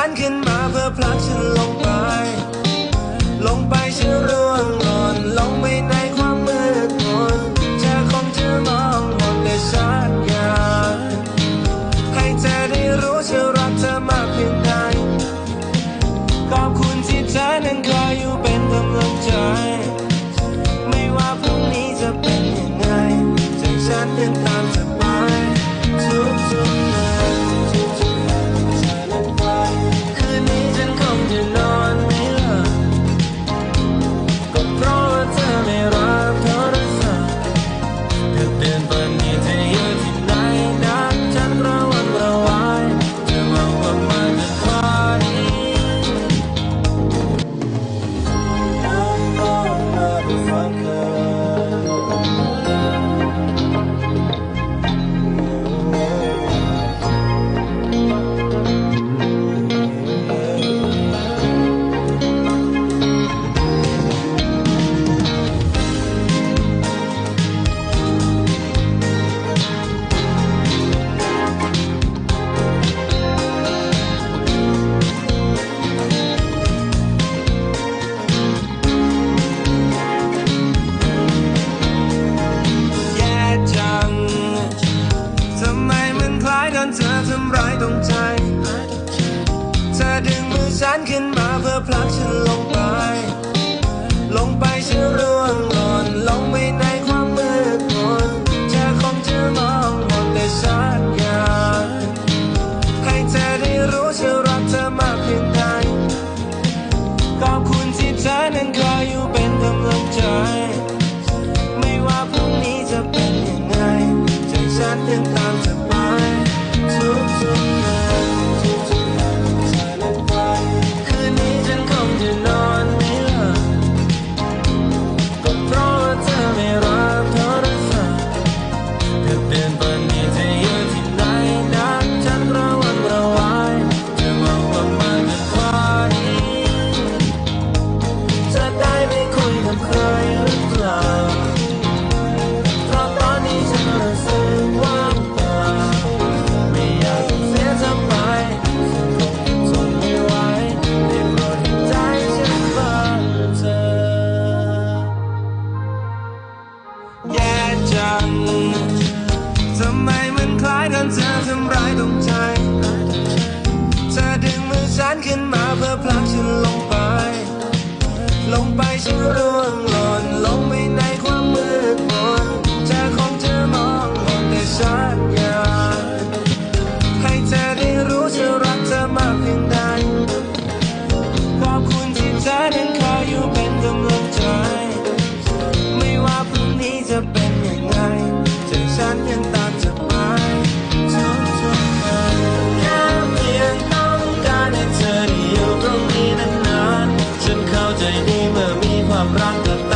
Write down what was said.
านขึ้นมาเพื่อผลักฉันลงไป อยู่เป็นกำลังใจ ไม่ว่าพรุ่งนี้จะเป็นยังไงใจฉันยัง แย่จัง ทำไมมันคล้ายกันเธอทำร้ายตรงใจ pra.